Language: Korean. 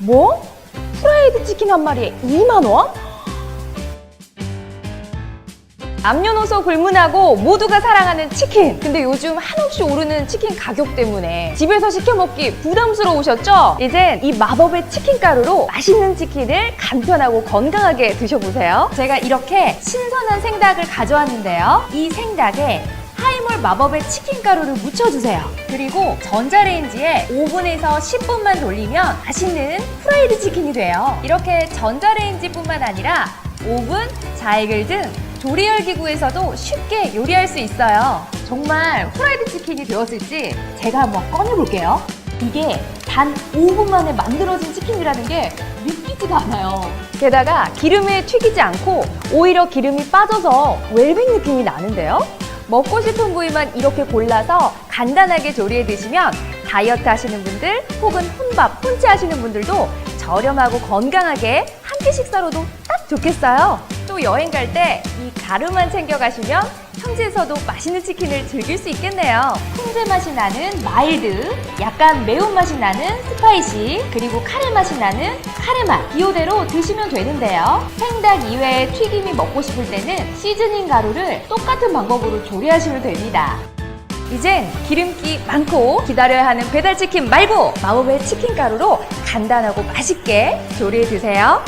뭐? 프라이드 치킨 한 마리에 2만 원? 남녀노소 불문하고 모두가 사랑하는 치킨. 근데 요즘 한없이 오르는 치킨 가격 때문에 집에서 시켜 먹기 부담스러우셨죠? 이젠 이 마법의 치킨 가루로 맛있는 치킨을 간편하고 건강하게 드셔보세요. 제가 이렇게 신선한 생닭을 가져왔는데요. 이 생닭에 마법의 치킨 가루를 묻혀주세요. 그리고 전자레인지에 5분에서 10분만 돌리면 맛있는 프라이드 치킨이 돼요. 이렇게 전자레인지뿐만 아니라 오븐, 자이글 등 조리열 기구에서도 쉽게 요리할 수 있어요. 정말 후라이드 치킨이 되었을지 제가 한번 꺼내볼게요. 이게 단 5분 만에 만들어진 치킨이라는 게 믿기지가 않아요. 게다가 기름에 튀기지 않고 오히려 기름이 빠져서 웰빙 느낌이 나는데요. 먹고 싶은 부위만 이렇게 골라서 간단하게 조리해 드시면 다이어트 하시는 분들 혹은 혼밥, 혼자 하시는 분들도 저렴하고 건강하게 한 끼 식사로도 딱 좋겠어요. 또 여행 갈 때 이 가루만 챙겨 가시면 현지에서도 맛있는 치킨을 즐길 수 있겠네요. 콩제 맛이 나는 마일드, 약간 매운맛이 나는 스파이시, 그리고 카레 맛이 나는 카레 맛. 이대로 드시면 되는데요. 생닭 이외에 튀김이 먹고 싶을 때는 시즈닝 가루를 똑같은 방법으로 조리하시면 됩니다. 이젠 기름기 많고 기다려야 하는 배달치킨 말고 마법의 치킨 가루로 간단하고 맛있게 조리해 드세요.